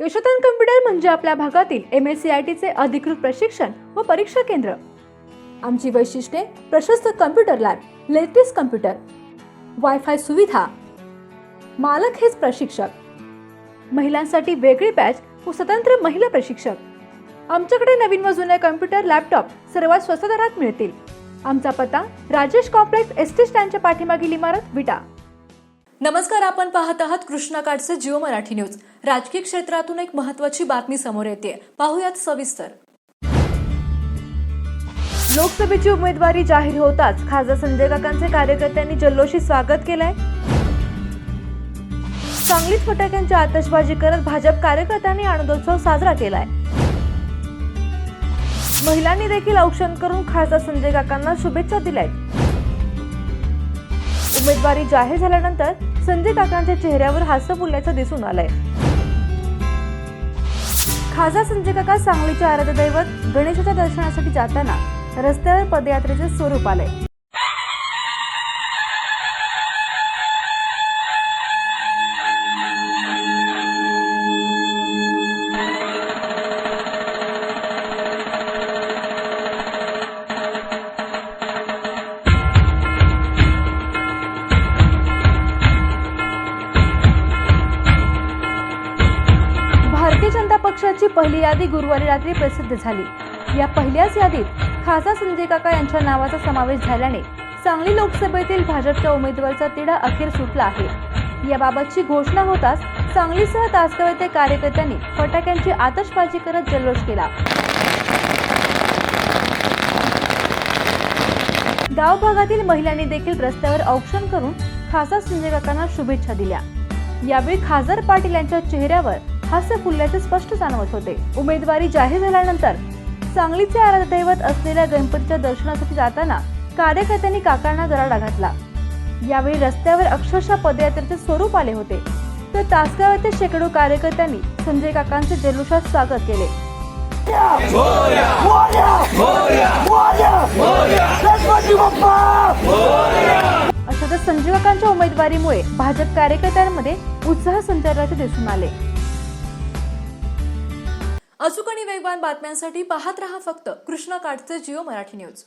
Yashodhan computer म्हणजे आपल्या भागातील एम एस सी आय टीचे अधिकृत प्रशिक्षण व परीक्षा केंद्र. आमची वैशिष्ट्ये प्रशस्त computer lab latest computer WiFi सुविधा मालक हेच प्रशिक्षक. महिलांसाठी वेगळी बॅच व स्वतंत्र महिला प्रशिक्षक. आमच्याकडे नवीन व जुने कम्प्युटर लॅपटॉप सर्वात स्वस्त दरात मिळतील. आमचा पत्ता राजेश कॉम्प्लेक्स एस टी स्टँडच्या पाठीमागील इमारत विटा. नमस्कार आपण पाहत आहात कृष्णाकाठचे जिओ मराठी न्यूज. राजकीय क्षेत्रातून एक महत्वाची बातमी समोर येते. पाहूयात सविस्तर. लोकसभेची उमेदवारी जाहीर होताच खासदार संजय काकांचे कार्यकर्त्यांनी जल्लोषी स्वागत केलंय. सांगलीत फटाक्यांची आतषबाजी करत भाजप कार्यकर्त्यांनी आनंदोत्सव साजरा केलाय. महिलांनी देखील औक्षण करून खासदार संजय काकांना शुभेच्छा दिल्यात. उमेदवारी जाहीर झाल्यानंतर संजय काकांच्या चेहऱ्यावर हास्य फुलल्याचं दिसून आलंय. खासदार संजय काका सांगलीचे आराध्य दैवत गणेशाच्या दर्शनासाठी जाताना रस्त्यावर पदयात्रेचे स्वरूप आले पक्षाची पहिली यादी गुरुवारी रात्री प्रसिद्ध झाली. या पहिल्याच यादीत खासदार संजय काका यांच्या नावाचा समावेश झाल्याने सांगली लोकसभेतील भाजपच्या उमेदवाराचा तिढा अखेर सुटला आहे. याबाबतची घोषणा होताच सांगलीसह तासगाव येथे कार्यकर्त्यांनी फटाक्यांची आतषबाजी करत जल्लोष केला. गाव भागातील महिलांनी देखील रस्त्यावर औक्षण करून खासदार संजय काकांना शुभेच्छा दिल्या. यावेळी खासदार पाटील यांच्या चेहऱ्यावर हास्य फुलल्याचे स्पष्ट जाणवत होते. उमेदवारी जाहीर झाल्यानंतर सांगलीचे आराधदैवत असलेल्या गणपतीच्या दर्शनासाठी जाताना कार्यकर्त्यांनी काकांना दराडा घातला. यावेळी रस्त्यावर अक्षरशः पदयात्रेचे स्वरूप आले होते. तर तासगाव येथे शेकडो कार्यकर्त्यांनी संजय काकांचे जल्लोषात स्वागत केले. गणपती अशातच संजय काकांच्या उमेदवारीमुळे भाजप कार्यकर्त्यांमध्ये उत्साह संचारल्याचे दिसून आले. अचूक आणि वेगवान बातम्यांसाठी पाहत रहा फक्त कृष्णा काठचे जिओ मराठी न्यूज.